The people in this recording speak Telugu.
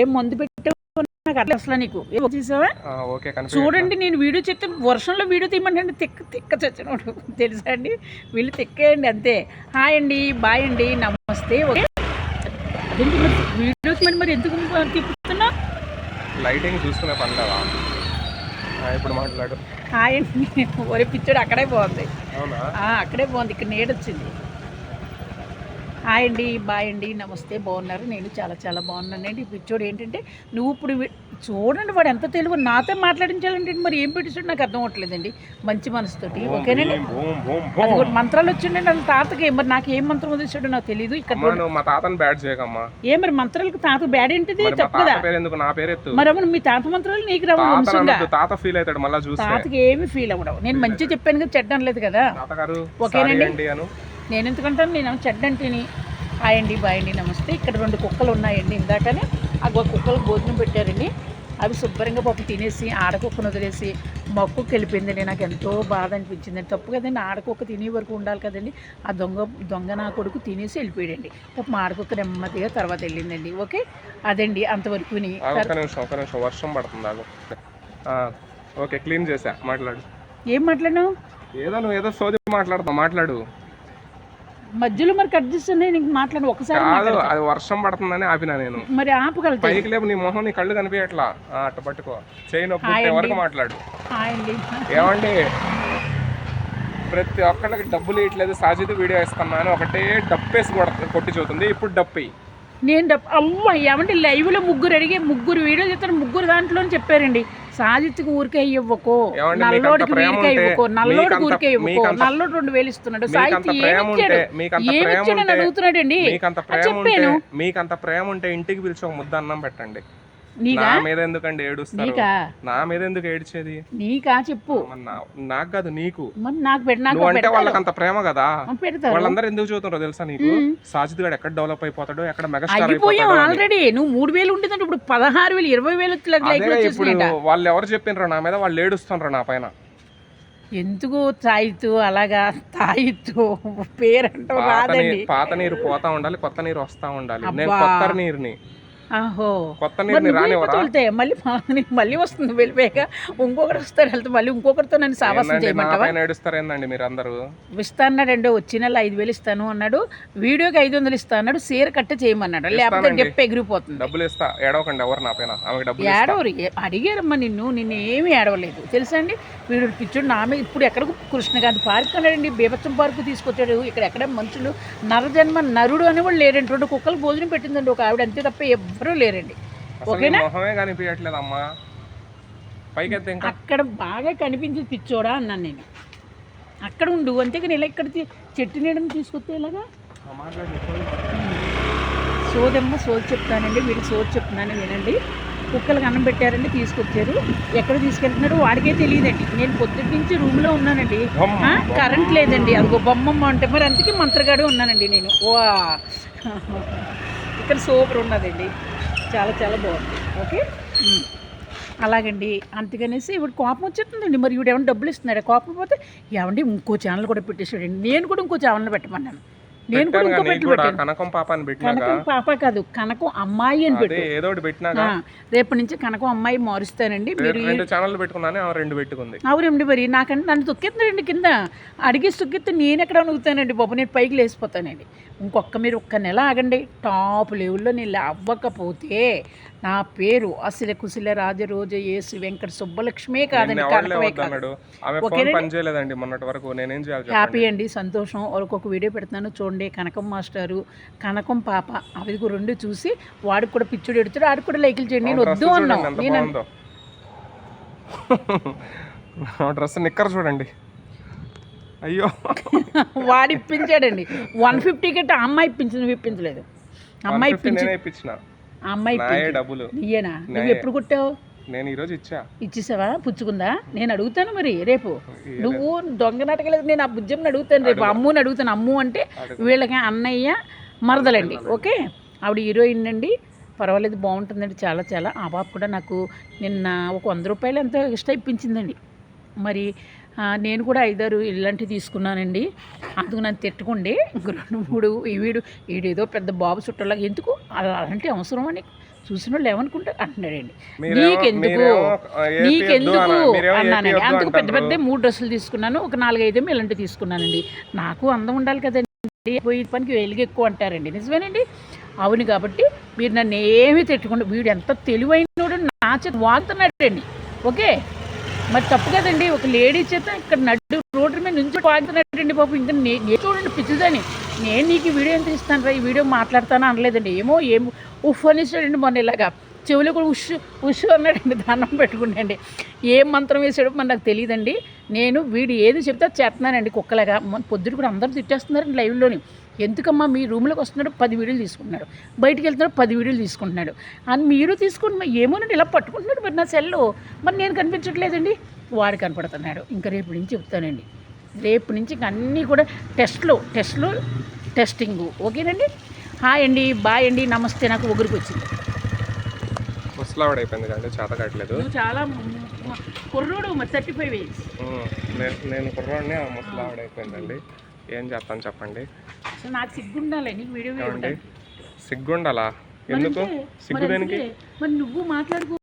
ఏం మందు పెట్టావు? నాకు అట్లా అసలు నీకు. చూసావా? ఓకే చూడండి నేను వీడియో చెప్తే వర్షంలో వీడియో తీయమంటే తిక్క తిక్క చచ్చినోడు. తెలుసా అండి? వీళ్ళు తిక్కేయండి అంతే. హాయ్ అండి బాయ్ అండి నమస్తే ఓకే? వీడియో తీయమని మరి ఎందుకు తిప్పుతున్నా లైటింగ్ చూసుకునే పని కదా. ఇప్పుడు మాట్లాడు. హాయ్ అండి. ఒరే పిచ్చోడు అక్కడే బాగుంది. అక్కడే బాగుంది. ఇక్కడ నీడొచ్చింది హాయ్ అండి బాయ్ అండి నమస్తే బాగున్నారు. నేను చాలా చాలా బాగున్నానండి పిచ్చోడు ఏంటంటే నువ్వు ఇప్పుడు చూడండి వాడు ఎంత తెలుగు నాతో మాట్లాడించాలంటే మరి ఏం పెట్టించాడు నాకు అర్థం అవ్వట్లేదండి మంచి మనసుతోటి ఓకేనండి? అది కూడా మంత్రాలు వచ్చిండండి వాళ్ళ తాతకి. మరి నాకు ఏం మంత్రం వదిలేసాడో నాకు తెలియదు ఇక్కడ మా తాతని బ్యాడ్ చేయకమ్మా. ఏ మరి మంత్రాలకు తాత బ్యాడ్ ఏంటిది? ఎందుకు? నా పేరు మరి అవును మీ తాత మంత్రాలు నీకు రావు తాత ఫీల్ అవుతాడు మళ్ళీ చూస్తే. తాతకి ఏమి ఫీల్ అవ్వడం. నేను మంచి చెప్పాను కదా చెడ్డ అనలేదు కదా ఓకేనండి. నేను ఎందుకంటాను నేను చెడ్డంటిని? హాయ్ అండి బాయ్ అండి నమస్తే. ఇక్కడ రెండు కుక్కలు ఉన్నాయండి ఇందాకనే. ఆ కుక్కలకు భోజనం పెట్టారండి. అవి శుభ్రంగా పప్పు తినేసి ఆడకుక్కను వదిలేసి మొక్కకు వెళ్ళిపోయిందండి నాకు ఎంతో బాధ అనిపించింది. తప్పు కదండి ఆడకుక్క తినే వరకు ఉండాలి కదండి. ఆ దొంగ దొంగ నా కొడుకు తినేసి వెళ్ళిపోయాడండి. పాప మా ఆడకుక్క నెమ్మదిగా తర్వాత వెళ్ళిందండి. ఓకే? అదండి నిమిషం వర్షం పడుతుంది ఓకే క్లీన్ చేసా మాట్లాడు. ఏం మాట్లాడినావు? ఏదో నువ్వు ఏదో సోది మాట్లాడుతావు మాట్లాడు. మధ్యలో మరి కట్ చేస్తానే నీకు మాట్లాడు ఒకసారి కాదు. అది వర్షం పడుతుందని ఆపినా నేను. మరి ఆపగలుగుతాయి పైకి లేపు నీ మొహం నీ కళ్ళు కనిపించట్లా. ఆ, అట్ట పట్టుకో. చేయి నొప్పి పుట్టే అండి. వరకు మాట్లాడు. అండి. ఏమండి? ప్రతి ఒక్కళ్ళకి డబ్బులు ఇట్లేదు సాజిద్ వీడియో ఇస్తున్నా అని ఒకటే డప్పేసి కొడ- కొట్టి చూతుంది ఇప్పుడు డప్పి. నేను డబ్ అవ్వ ఏమంటే లైవ్లో ముగ్గురు అడిగి ముగ్గురు వీడియో చెప్తాను ముగ్గురు దాంట్లో చెప్పారండి. సాజిత్కి ఊరికే ఇవ్వకో. నల్లోడికి వీరికే ఇవ్వకో. నల్లోడికి ఊరికే ఇవ్వకో. నల్లోడు రెండు వేలు ఇస్తున్నాడు. సాహిత్య ప్రేమ ఏమిచ్చాడు అడుగుతున్నాడండి మీకంత అని ప్రేమ ఉంటే చెప్పాను. మీకంత ప్రేమ ఉంటే ఇంటికి పిలిచి ఒక ముద్ద అన్నం పెట్టండి. నా మీద ఎందుకండి ఏడుస్తారు? నా మీద ఎందుకు ఏడ్చేది? నీకా చెప్పు. నాకు కాదు నీకు. నాకు అంటే వాళ్ళకి అంత ప్రేమ కదా. వాళ్ళందరూ ఎందుకు చూస్తున్నారో తెలుసా నీకు. సాజిద్ గారు ఎక్కడ డెవలప్ అయిపోతాడో ఎక్కడ మెగాస్టార్ అయిపోయాం అయిపోతాడో అని. ఆల్రెడీ నువ్వు మూడు వేలు ఉంటుందంటే ఇప్పుడు పదహారు వేలు ఇరవై వేలు ఇప్పుడు వాళ్ళు ఎవరు చెప్పిండ్రో నా మీద వాళ్ళు ఏడుస్తుండ్రు నా పైన. ఎందుకు తాయితు అలాగా తాయితు రాదండి. నీరు పాత నీరు పోతా ఉండాలి కొత్త నీరు వస్తా ఉండాలి. నేను. కొత్త నీరుని. ఆహో. కొత్త నీరుని నువ్వు రానివ్వరా? వెళ్ళిపోతే వెళ్తే మళ్ళీ మళ్ళీ వస్తుంది వెళ్ళిపోయాక ఇంకొకరు వస్తారు వెళ్తే మళ్ళీ ఇంకొకరితో నన్ను సావాసం చేయమంటావా? ఏడుస్తారేందండి మీరు అందరూ ఇస్తా అన్నాడండి వచ్చి నెల ఐదు వేలు ఇస్తాను అన్నాడు. వీడియోకి ఐదు వందలు ఇస్తా అన్నాడు సీర కట్ట చేయమన్నాడు. లేకపోతే. డెప్ప ఎగిరిపోతుంది. డబ్బులు ఇస్తా. ఏడవకండి ఎవరు నా పైన? ఏడవరు. అడిగారమ్మా నిన్ను నిన్ను ఏమీ ఏడవలేదు. తెలుసా అండి? వీడు పిచ్చుడు నా మీద ఇప్పుడు ఎక్కడికి కృష్ణగాంధీ పార్క్ అన్నాడండి బీభత్సం పార్కు తీసుకొచ్చాడు. ఇక్కడ ఎక్కడ మనుషులు నరజన్మ నరుడు అని కూడా లేరండి. రెండు కుక్కలు భోజనం పెట్టిందండి. ఒక ఆవిడ అంతే తప్ప ఎవ్వరూ లేరండి. మొహమే అక్కడ బాగా కనిపించి పిచ్చోడా అన్నాను నేను. అక్కడ ఉండు అంతేకాని ఇలా ఇక్కడ చెట్టు నీడని తీసుకొస్తే ఇలాగా సోదమ్మ సోది చెప్తానండి వీడికి సోది చెప్తున్నాను వినండి. కుక్కలకు అన్నం పెట్టారండి తీసుకొచ్చారు. ఎక్కడ తీసుకెళ్తున్నారో వాడికే తెలియదండి. నేను పొద్దుటి నుంచి రూమ్లో ఉన్నానండి. కరెంట్ లేదండి. అదిగో బొమ్మమ్మ అంటే మరి అందుకే మంత్రగాడు ఉన్నానండి నేను. వా ఇక్కడ సూపర్ ఉన్నదండి. చాలా చాలా బాగుంది. ఓకే? అలాగండి. అందుకనేసి ఇప్పుడు కోపం వచ్చేస్తుందండి. మరి ఇవిడు ఏమైనా డబ్బులు ఇస్తున్నాడు? కోపం పోతే ఏమండి ఇంకో ఛానల్ కూడా పెట్టేసాడండి నేను కూడా ఇంకో ఛానల్ పెట్టమన్నాను. నేను కూడా పెట్టాను ఇంకో కూడా పెట్టాను. కనకం పాపాన్ని కనకం పాప కాదు కనకం అమ్మాయి అని పెట్టు. ఏదో ఒకటి పెట్టినాక ఆ, రేపటి నుంచి కనకం అమ్మాయి మారుస్తానండి. మీరు రెండు ఛానల్ పెట్టుకున్నానే ఆమె రెండు పెట్టుకుంది. అవునండి మరి నాకంటే నన్ను తొక్కేస్తుందండి కింద. అడిగేసి తొక్కితే నేను ఎక్కడ అడుగుతానండి బాబు నేను పైకి లేచిపోతానండి. ఇంకొక మీరు ఒక్క నెల ఆగండి. టాప్ లెవెల్లో నేను అవ్వకపోతే నా పేరు అసిల కుశల రాజరోజ యేసు వెంకట సుబ్బలక్ష్మే కాదండి కనకమే కాదు. హ్యాపీ అండి సంతోషం. ఒక్కొక్క వీడియో పెడుతున్నాను చూడండి. కనకం మాస్టారు కనకం పాప అవి రెండు చూసి వాడికి కూడా పిచ్చుడు ఎడుతాడు ఆడికి కూడా లైకులు చేయండి నేను వద్దు చూడండి అన్నాను ఎంత నేను బాగుందో. డ్రెస్ నిక్కర్ చూడండి. అయ్యో. వాడు ఇప్పించాడండి. వన్ ఫిఫ్టీ కట్టి ఆ అమ్మాయి ఇప్పించింది ఇప్పించలేదు. అమ్మాయి 150 ఇప్పించి నేనే ఇప్పించిన. అమ్మాయి డబ్బులు. నువ్వు. ఎప్పుడు కుట్టావు? నేను ఈ రోజు ఇచ్చా. ఇచ్చేసావా? పుచ్చుకుందా? నేను అడుగుతాను మరి రేపు. నువ్వు దొంగ నాటకలేదు నేను ఆ బుజ్జమ్మని అడుగుతాను రేపు అమ్ముని అడుగుతాను. అమ్ము అంటే. వీళ్ళకి అన్నయ్య మరదలండి ఓకే? ఆవిడ హీరోయిన్ అండి. పర్వాలేదు బాగుంటుందండి చాలా చాలా. ఆ బాబు కూడా నాకు నిన్న ఒక వంద రూపాయలు ఎంతో ఎక్స్ట్రా ఇప్పించిందండి. మరి నేను కూడా ఐదారు ఇలాంటివి తీసుకున్నానండి. అందుకు నన్ను తిట్టుకోండి ఇంక రెండు మూడు ఈ వీడు వీడేదో పెద్ద బాబు చుట్టలాగా ఎందుకు? అలా అలాంటి అవసరం అని చూసిన వాళ్ళు ఏమనుకుంటారు అంటున్నాడండి నీకెందుకు? నీకెందుకు? అన్నానండి. అందుకు పెద్ద. పెద్ద మూడు డ్రెస్సులు తీసుకున్నాను. ఒక నాలుగైదేమో ఇలాంటివి తీసుకున్నానండి. నాకు అందం ఉండాలి కదండి. పోయి పనికి వెలుగు ఎక్కువ అంటారండి. నిజమేనండి? అవును కాబట్టి మీరు నన్ను ఏమీ తిట్టుకోండి వీడు ఎంత తెలివైనోడు నా చేత వాగుతున్నాడండి. ఓకే? మరి తప్పు కదండి. ఒక లేడీ చేత ఇక్కడ నడు రోడ్డు మీద నుంచి వాగుతున్నాడండి పాపం ఇంకా నేను చూడండి పిచ్చిదని. నేను నీకు వీడియో ఎంత ఇస్తాను రా ఈ వీడియో మాట్లాడతాను అనలేదండి. ఏమో ఏమో. ఉఫ్ అనేసాడండి మొన్న ఇలాగా. చెవిలో కూడా ఉష్ ఉష్ అన్నాడండి. దానం పెట్టుకుండండి. ఏం మంత్రం వేసాడో మరి నాకు తెలియదండి. నేను వీడు ఏది చెప్తే చేస్తున్నానండి కుక్కలాగా. పొద్దున కూడా అందరూ తిట్టేస్తున్నారండి లైవ్లోని. ఎందుకమ్మా? మీ రూమ్లోకి వస్తున్నాడు పది వీడియోలు తీసుకుంటున్నాడు. బయటికి వెళ్తున్నాడు పది వీడియోలు తీసుకుంటున్నాడు. అని మీరు తీసుకుని ఏమోనండి ఇలా పట్టుకుంటున్నాడు మరి నా సెల్లో. మరి నేను కనిపించట్లేదండి. వాడు కనపడుతున్నాడు. ఇంకా రేపు నుంచి చెప్తానండి. రేపు నుంచి ఇంక అన్నీ కూడా టెస్ట్లు టెస్ట్లు టెస్టింగ్. ఓకేనండి? హాయ్ అండి బాయ్ అండి నమస్తే. నాకు ఒకరికి వచ్చింది. ముసలావిడ అయిపోయింది చేత కట్టలేదు చాలా కుర్రోడు మరి థర్టీ ఫైవ్ నేను కుర్రాడిని ఆ ముసలావిడ అయిపోయిందండి. ఏం చేస్తాను చెప్పండి నాకు సిగ్గుండాలి నీకు వీడియో. సిగ్గుండాలా ఎందుకు సిగ్గు దేనికి. మరి నువ్వు మాట్లాడుకో